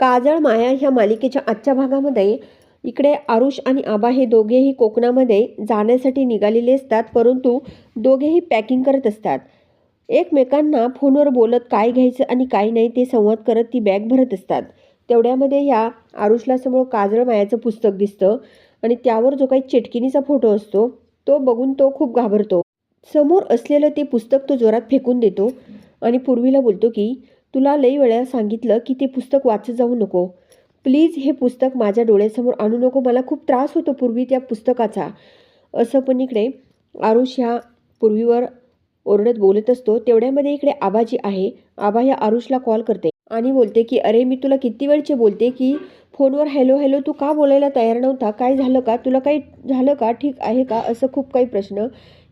काजळ माया ह्या मालिकेच्या आजच्या भागामध्ये इकडे आरुष आणि आबा हे दोघेही कोकणामध्ये जाण्यासाठी निघालेले असतात परंतु दोघेही पॅकिंग करत असतात. एकमेकांना फोनवर बोलत काय घ्यायचं आणि काय नाही ते संवाद करत ती बॅग भरत असतात. तेवढ्यामध्ये ह्या आरुषला समोर काजळ मायाचं पुस्तक दिसतं आणि त्यावर जो काही चेटकिनीचा फोटो असतो तो बघून तो खूप घाबरतो. समोर असलेलं ते पुस्तक तो जोरात फेकून देतो आणि पूर्वीला बोलतो की तुला लई वेळा सांगितलं की ते पुस्तक वाचत जाऊ नको. प्लीज हे पुस्तक माझ्या डोळ्यासमोर आणू नको. मला खूप त्रास होतो पूर्वी त्या पुस्तकाचा. असं पण इकडे आरुष ह्या पूर्वीवर ओरडत बोलत असतो. तेवढ्यामध्ये इकडे आबाजी आहे. आबा ह्या आरुषला कॉल करते आणि बोलते की अरे मी तुला किती वेळचे बोलते की फोनवर हॅलो हॅलो तू का बोलायला तयार नव्हता? काय झालं का? तुला काही झालं का? ठीक आहे का? असं खूप काही प्रश्न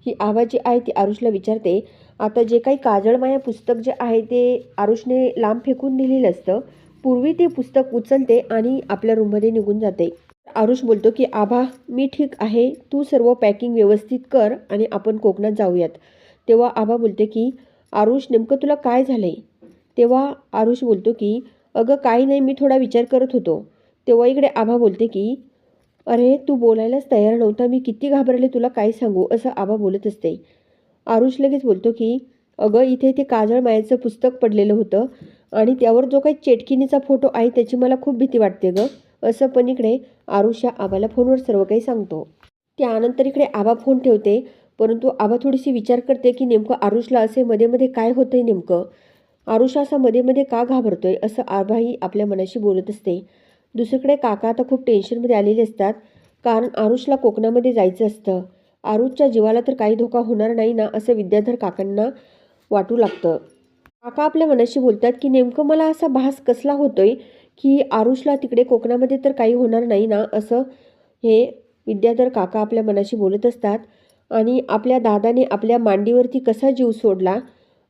ही आबाजी आहे ती आरुषला विचारते. आता जे काही काजळमाया पुस्तक जे आहे ते आरुषने लांब फेकून दिलेलं असतं. पूर्वी ते पुस्तक उचलते आणि आपल्या रूममध्ये निघून जाते. आरुष बोलतो की आभा मी ठीक आहे. तू सर्व पॅकिंग व्यवस्थित कर आणि आपण कोकणात जाऊयात. तेव्हा आभा बोलते की आरुष नेमकं तुला काय झालं आहे तेव्हा आरुष बोलतो की अगं काही नाही मी थोडा विचार करत होतो. तेव्हा इकडे आभा बोलते की अरे तू बोलायलाच तयार नव्हता. मी किती घाबरले तुला काय सांगू? असं आबा बोलत असते. आरुष लगेच बोलतो की अगं इथे ते काजळ मायाचं पुस्तक पडलेलं होतं आणि त्यावर जो काही चेटकिनीचा फोटो आहे त्याची मला खूप भीती वाटते गं. असं पण इकडे आरुष या आबाला फोनवर सर्व काही सांगतो. त्यानंतर इकडे आबा फोन ठेवते परंतु आबा थोडीशी विचार करते की नेमकं आरुषला असे मध्ये मध्ये काय होतंय नेमकं. आरुष असा मध्ये मध्ये का घाबरतोय असं आबाही आपल्या मनाशी बोलत असते. दुसरीकडे काका आता खूप टेन्शनमध्ये आलेले असतात कारण आरुषला कोकणामध्ये जायचं असतं. आरुषच्या जीवाला तर काही धोका होणार नाही ना असं विद्याधर काकांना वाटू लागतं. काका आपल्या मनाशी बोलतात की नेमकं मला असा भास कसला होतोय की आरुषला तिकडे कोकणामध्ये तर काही होणार नाही ना असं हे विद्याधर काका आपल्या मनाशी बोलत असतात. आणि आपल्या दादाने आपल्या मांडीवरती कसा जीव सोडला?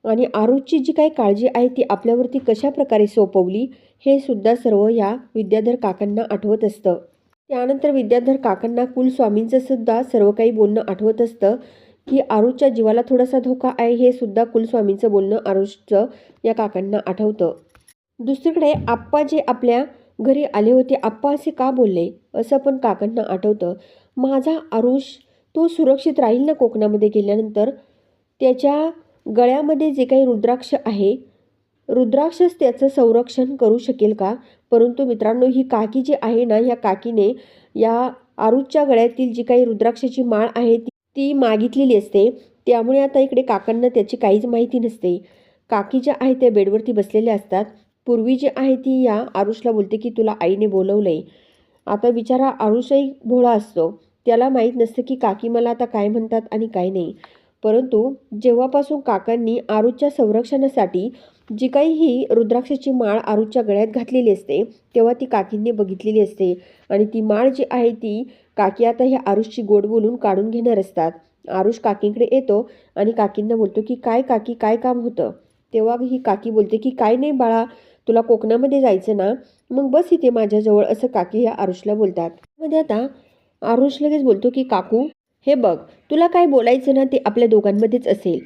आणि आरुषची जी काही काळजी आहे ती आपल्यावरती कशा प्रकारे सोपवली? हे सुद्धा सर्व या विद्याधर काकांना आठवत असतं. त्यानंतर विद्याधर काकांना कुलस्वामींचं सुद्धा सर्व काही बोलणं आठवत असतं की आरुषच्या जीवाला थोडासा धोका आहे हे सुद्धा कुलस्वामींचं बोलणं आरुषचं या काकांना आठवतं. दुसरीकडे आप्पा जे आपल्या घरी आले होते आप्पा असे का बोलले असं पण काकांना आठवतं. माझा आरुष तो सुरक्षित राहील ना कोकणामध्ये गेल्यानंतर? त्याच्या गळ्यामध्ये जे काही रुद्राक्ष आहे रुद्राक्षच त्याचं संरक्षण करू शकेल का? परंतु मित्रांनो ही काकी जी आहे ना ह्या काकीने या आरुषच्या गळ्यातील जी काही रुद्राक्षाची माळ आहे ती मागितलेली असते. त्यामुळे आता इकडे काकांना त्याची काहीच माहिती नसते. काकी ज्या आहे त्या बेडवरती बसलेल्या असतात. पूर्वी जी आहे ती या आरुषला बोलते की तुला आईने बोलवलं आहे आता बिचारा आरुषही भोळा असतो. त्याला माहीत नसतं की काकी मला आता काय म्हणतात आणि काय नाही. परंतु जेव्हापासून काकांनी आरुषच्या संरक्षणासाठी जी काही ही रुद्राक्षाची माळ आरूच्या गळ्यात घातलेली असते तेव्हा ती काकींनी बघितलेली असते. आणि ती माळ जी आहे ती काकी आता ह्या आरुषची गोड बोलून काढून घेणार असतात. आरुष काकींकडे येतो आणि काकींना बोलतो की काय काकी काय काम होतं? तेव्हा ही काकी बोलते की काय नाही बाळा तुला कोकणामध्ये जायचं ना? मग बस इथे माझ्याजवळ असं काकी ह्या आरुषला बोलतात. मध्ये आता आरुष लगेच बोलतो की काकू हे बघ तुला काय बोलायचं ना ते आपल्या दोघांमध्येच असेल.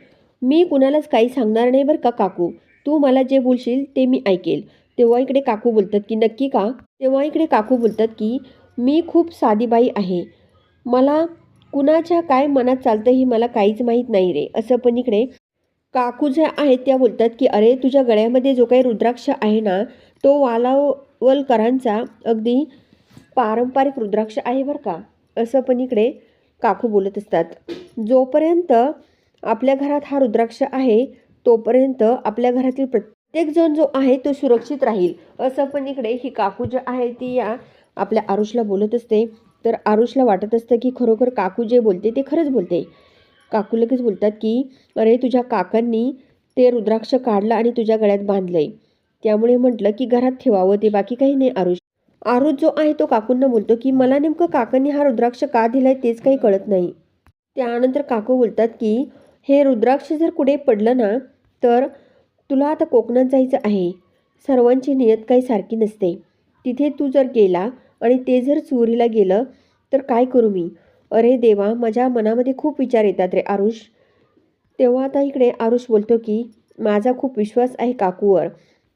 मी कुणालाच काही सांगणार नाही बरं का काकू. तू मला जे बोलशील ते मी ऐकेल. तेव्हा इकडे काकू बोलतात की नक्की का? तेव्हा इकडे काकू बोलतात की मी खूप साधीबाई आहे. मला कुणाच्या काय मनात चालतं हे मला काहीच माहीत नाही रे. असं पण इकडे काकू ज्या आहेत त्या बोलतात की अरे तुझ्या गळ्यामध्ये जो काही रुद्राक्ष आहे ना तो वालावलकरांचा अगदी पारंपरिक रुद्राक्ष आहे बरं का. असं पण इकडे काकू बोलत असतात. जोपर्यंत आपल्या घरात हा रुद्राक्ष आहे तोपर्यंत आपल्या घरातील प्रत्येकजण जो आहे तो सुरक्षित राहील. असं पण इकडे ही काकू जी आहे ती या आपल्या आरुषला बोलत असते. तर आरुषला वाटत असतं की खरोखर काकू जे बोलते ते खरंच बोलते. काकू लगेच बोलतात की अरे तुझ्या काकांनी ते रुद्राक्ष काढलं आणि तुझ्या गळ्यात बांधलंय. त्यामुळे म्हटलं की घरात ठेवावं ते बाकी काही नाही आरुष. आरुष जो आहे तो काकूंना बोलतो की मला नेमकं काकांनी हा रुद्राक्ष का दिलाय तेच काही कळत नाही. त्यानंतर काकू बोलतात की हे रुद्राक्ष जर कुठे पडलं ना तर तुला आता कोकणात जायचं आहे. सर्वांची नियत काही सारखी नसते. तिथे तू जर गेला आणि ते जर चोरीला गेलं तर काय करू मी? अरे देवा माझ्या मनामध्ये खूप विचार येतात रे आरुष. तेव्हा आता इकडे आरुष बोलतो की माझा खूप विश्वास आहे काकूवर.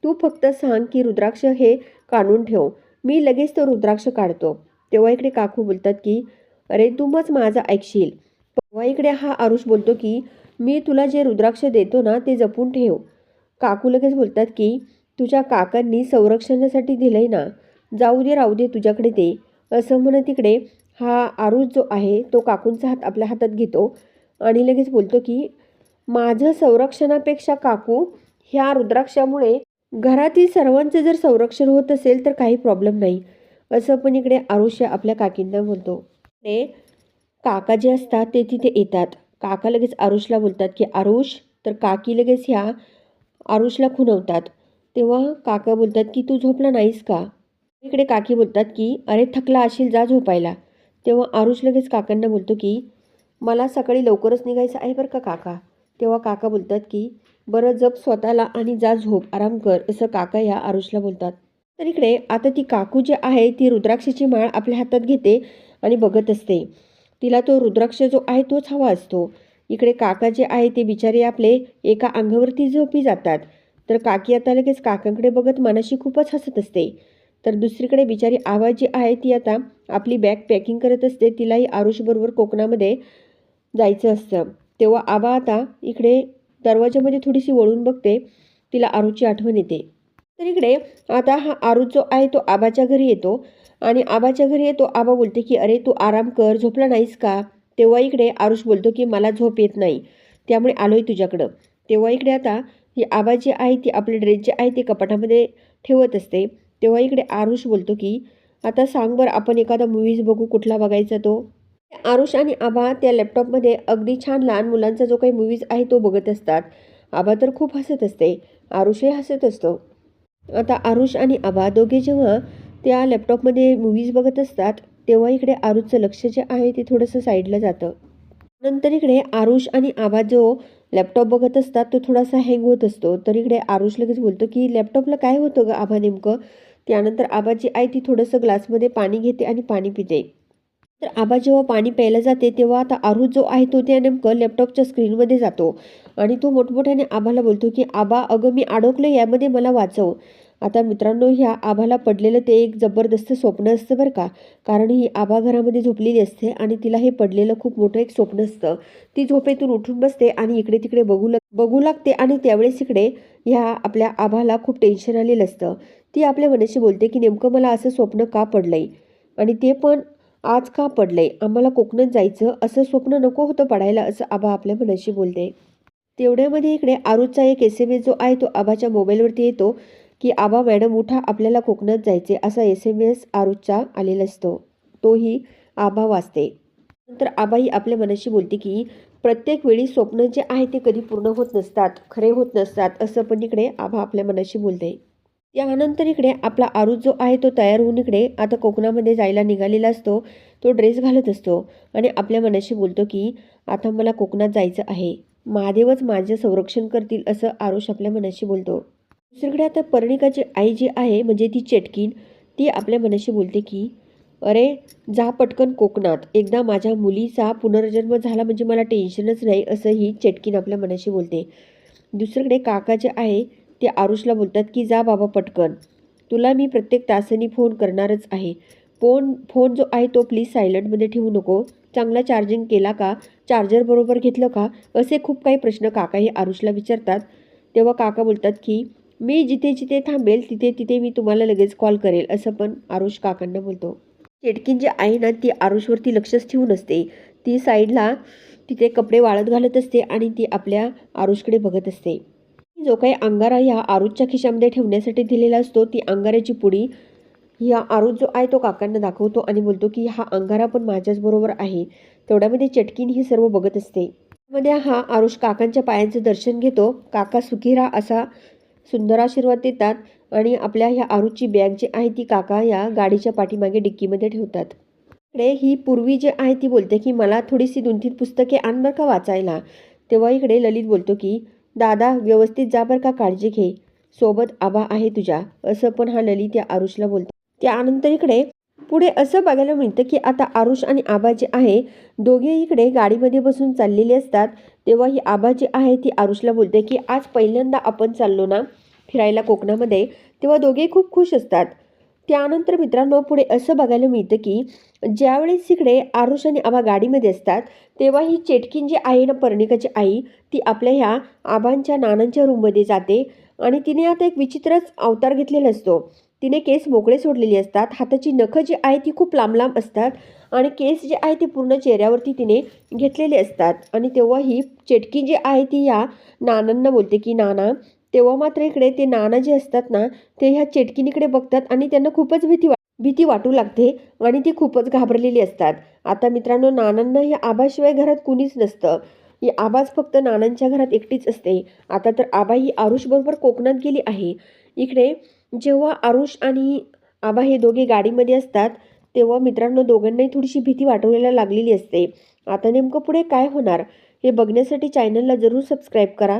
तू फक्त सांग की रुद्राक्ष हे काढून ठेव. मी लगेच तो रुद्राक्ष काढतो. तेव्हा इकडे काकू बोलतात की अरे तू मच माझं ऐकशील. तेव्हा इकडे हा आरुष बोलतो की मी तुला जे रुद्राक्ष देतो ना ते जपून ठेव. काकू लगेच बोलतात की तुझ्या काकांनी संरक्षणासाठी दिलंय ना जाऊ दे राहू दे तुझ्याकडे ते. असं म्हणत तिकडे हा आरुष जो आहे तो काकूंचा हात आपल्या हातात घेतो आणि लगेच बोलतो की माझं संरक्षणापेक्षा काकू ह्या रुद्राक्षामुळे घरातील सर्वांचं जर संरक्षण होत असेल तर काही प्रॉब्लेम नाही. असं पण इकडे आरुष्य आपल्या काकींना बोलतो ते काका जे असतात ते तिथे येतात. काका लगेच आरुषला बोलतात की आरुष तर काकी लगेच ह्या आरुषला खुणवतात. तेव्हा काका बोलतात की तू झोपला नाहीस का? इकडे काकी बोलतात की अरे थकला असेल जा झोपायला. तेव्हा आरुष लगेच काकांना बोलतो की मला सकाळी लवकरच निघायचं आहे बरं का काका? तेव्हा काका बोलतात की बरं जप स्वतःला आणि जा झोप आराम कर असं काका या आरुषला बोलतात. तर इकडे आता ती काकू जी आहे ती रुद्राक्षाची माळ आपल्या हातात घेते आणि बघत असते. तिला तो रुद्राक्ष जो आहे तोच हवा असतो. इकडे काका जे आहे ते बिचारे आपले एका अंगावरती झोपी जातात. तर काकी आता लगेच काकांकडे बघत मनाशी खूपच हसत असते. तर दुसरीकडे बिचारी आवा जी आहे ती आता आपली बॅग पॅकिंग करत असते. तिलाही आरुषबरोबर कोकणामध्ये जायचं असतं. तेव्हा आबा आता इकडे दरवाजामध्ये थोडीशी वळून बघते तिला आरूची आठवण येते. तर इकडे आता हा आरू जो आहे तो आबाच्या घरी येतो. आणि आबाच्या घरी येतो आबा बोलते की अरे तू आराम कर झोपला नाहीस का? तेव्हा इकडे आरुष बोलतो की मला झोप येत नाही. त्यामुळे आलोय तुझ्याकडं. तेव्हा इकडे आता ही आबा जी आहे ती आपले ड्रेस जे आहे ते कपाटामध्ये ठेवत असते. तेव्हा इकडे आरुष बोलतो की आता सांग बरं आपण एखादा मूवीज बघू कुठला बघायचा तो? आरुष आणि आभा त्या लॅपटॉपमध्ये अगदी छान लहान मुलांचा जो काही मूवीज आहे तो बघत असतात. आभा तर खूप हसत असते. आरुषही हसत असतो. आता आरुष आणि आभा दोघे जेव्हा त्या लॅपटॉपमध्ये मूवीज बघत असतात तेव्हा इकडे आरुषचं लक्ष जे आहे ते थोडंसं साईडला जातं. नंतर इकडे आरुष आणि आभा जो लॅपटॉप बघत असतात तो थोडासा हँग होत असतो. तर इकडे आरुष लगेच बोलतो की लॅपटॉपला काय होतं ग आभा नेमकं? त्यानंतर आबाची जी आहे ती थोडंसं ग्लासमध्ये पाणी घेते आणि पाणी पिते. तर आबा जेव्हा पाणी प्यायला जाते तेव्हा आता आरुष जो आहे तो त्या नेमकं लॅपटॉपच्या स्क्रीनमध्ये जातो. आणि तो मोठमोठ्याने आबाला बोलतो की आबा अगं मी अडकलो यामध्ये मला वाचव. आता मित्रांनो ह्या आभाला पडलेलं ते एक जबरदस्त स्वप्न असतं बरं का. कारण ही आबा घरामध्ये झोपलेली असते आणि तिला हे पडलेलं खूप मोठं एक स्वप्न असतं. ती झोपेतून उठून बसते आणि इकडे तिकडे बघू लाग बघू लागते आणि त्यावेळेस इकडे ह्या आपल्या आभाला खूप टेन्शन आलेलं असतं. ती आपल्या मनाशी बोलते की नेमकं मला असं स्वप्न का पडलंय? आणि ते पण आज का पडलंय आम्हाला कोकणात जायचं असं स्वप्न नको होतं पडायला असं आबा आपल्या मनाशी बोलते. तेवढ्यामध्ये इकडे आरूचा एक एस एम एस जो आहे तो आबाच्या मोबाईलवरती येतो की आबा मॅडम उठा आपल्याला कोकणात जायचे असा एस एम एस आरुषचा आलेला असतो. तोही आबा वाचते. नंतर आबाही आपल्या मनाशी बोलते की प्रत्येक वेळी स्वप्न जे आहे ते कधी पूर्ण होत नसतात खरे होत नसतात असं पण इकडे आबा आपल्या मनाशी बोलते. त्यानंतर इकडे आपला आरुष जो आहे तो तयार होऊन इकडे आता कोकणामध्ये जायला निघालेला असतो तो ड्रेस घालत असतो आणि आपल्या मनाशी बोलतो की आता मला कोकणात जायचं आहे. महादेवच माझं संरक्षण करतील असं आरुष आपल्या मनाशी बोलतो. दुसरीकडे आता पर्णिकाची आई जी आहे म्हणजे ती चेटकीन ती आपल्या मनाशी बोलते की अरे जा पटकन कोकणात. एकदा माझ्या मुलीचा पुनर्जन्म झाला म्हणजे मला टेन्शनच नाही असं ही चेटकीन आपल्या मनाशी बोलते. दुसरीकडे काका जे आहे ते आरुषला बोलतात की जा बाबा पटकन. तुला मी प्रत्येक तासाने फोन करणारच आहे. फोन फोन जो आहे तो प्लीज सायलंटमध्ये ठेवू नको. चांगला चार्जिंग केला का? चार्जर बरोबर घेतलं का? असे खूप काही प्रश्न काका हे आरुषला विचारतात. तेव्हा काका बोलतात की मी जिथे जिथे थांबेल तिथे तिथे मी तुम्हाला लगेच कॉल करेल असं पण आरुष काकांना बोलतो. चेटकीन जी आहे ना ती आरुषवरती लक्षच ठेवून असते ती साईडला तिथे कपडे वाळत घालत असते आणि ती आपल्या आरुषकडे बघत असते. जो काही अंगारा ह्या आरुजच्या खिशामध्ये ठेवण्यासाठी दिलेला असतो ती अंगाऱ्याची पुडी ह्या आरुष जो आहे तो काकांना दाखवतो आणि बोलतो की हा अंगारा पण माझ्याच बरोबर आहे. तेवढ्यामध्ये चटकीन ही सर्व बघत असते. मध्ये हा आरुष काकांच्या पायांचं दर्शन घेतो. काका सुखीरा असा सुंदर आशीर्वाद देतात आणि आपल्या ह्या आरुषची बॅग जी आहे ती काका या गाडीच्या पाठीमागे डिक्कीमध्ये ठेवतात. इकडे ही पूर्वी जे आहे ती बोलते की मला थोडीशी दोन तीन पुस्तके आण बरं का वाचायला. तेव्हा इकडे ललित बोलतो की दादा व्यवस्थित जा बरं का काळजी घे. सोबत आबा आहे तुझ्या. असं पण हा ललित या आरुषला बोलतो. त्यानंतर इकडे पुढे असं बघायला मिळतं की आता आरुष आणि आबा जे आहे दोघे इकडे गाडीमध्ये बसून चाललेले असतात. तेव्हा ही आबा जी आहे ती आरुषला बोलते की आज पहिल्यांदा आपण चाललो ना फिरायला कोकणामध्ये. तेव्हा दोघे खूप खुश असतात. त्यानंतर मित्रांनो पुढे असं बघायला मिळतं की ज्यावेळेस इकडे आरुष आणि आबा गाडीमध्ये असतात तेव्हा ही चेटकीन जी आहे ना पर्णिकाची आई ती आपल्या ह्या आबांच्या नानांच्या रूममध्ये जाते आणि तिने आता एक विचित्रच अवतार घेतलेला असतो. तिने केस मोकळे सोडलेले असतात. हाताची नखं जी आहे ती खूप लांब लांब असतात आणि केस जे आहे ते पूर्ण चेहऱ्यावरती तिने घेतलेले असतात. आणि तेव्हा ही चेटकी जी आहे ती या नानांना बोलते की नाना तेव्हा मात्र इकडे ते नाना जे असतात ना ते ह्या चेटकीनीकडे बघतात आणि त्यांना खूपच भीती वा भीती वाटू लागते आणि ती खूपच घाबरलेली असतात. आता मित्रांनो नानांना हे आबाशिवाय घरात कुणीच नसतं. ही आबाच फक्त नानांच्या घरात एकटीच असते. आता तर आबा ही आरुषबरोबर कोकणात गेली आहे. इकडे जेव्हा आरुष आणि आबा हे दोघे गाडीमध्ये असतात तेव्हा मित्रांनो दोघांनाही थोडीशी भीती वाटवायला लागलेली असते. आता नेमकं पुढे काय होणार? हे बघण्यासाठी चॅनलला जरूर सबस्क्राईब करा.